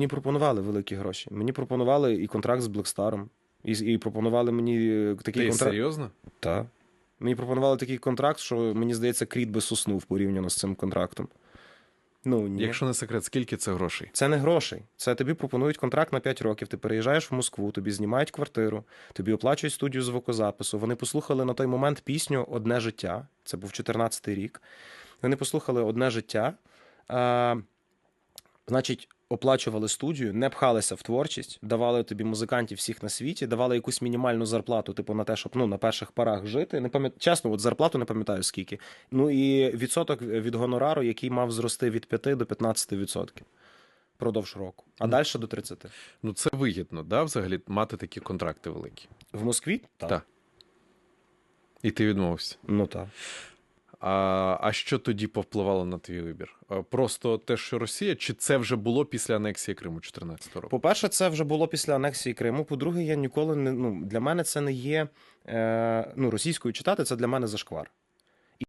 Мені пропонували великі гроші. Мені пропонували і контракт з Блекстаром, і, і пропонували мені е, такий Ти контракт. серйозно? Так. Мені пропонували такий контракт, що мені здається, кріт би соснув порівняно з цим контрактом. Ну, ні. Якщо не секрет, скільки це грошей? Це не грошей. Це тобі пропонують контракт на 5 років. Ти переїжджаєш в Москву, тобі знімають квартиру, тобі оплачують студію звукозапису. Вони послухали на той момент пісню Одне життя. Це був 14-й рік. Вони послухали одне життя. А, значить, оплачували студію, не пхалися в творчість, давали тобі музикантів всіх на світі, давали якусь мінімальну зарплату, типу на те, щоб ну, на перших парах жити. Не пам'ят... Чесно, от зарплату не пам'ятаю скільки. Ну і відсоток від гонорару, який мав зрости від 5 до 15 відсотків продовж року, а Ну. далі до 30. Ну це вигідно, да, взагалі мати такі контракти великі. В Москві? Так. І ти відмовився. Ну так. А, а що тоді повпливало на твій вибір? Просто те, що Росія, чи це вже було після анексії Криму 14 року? По-перше, це вже було після анексії Криму. По-друге, я ніколи не ну для мене це не є е, ну російською читати. Це для мене зашквар.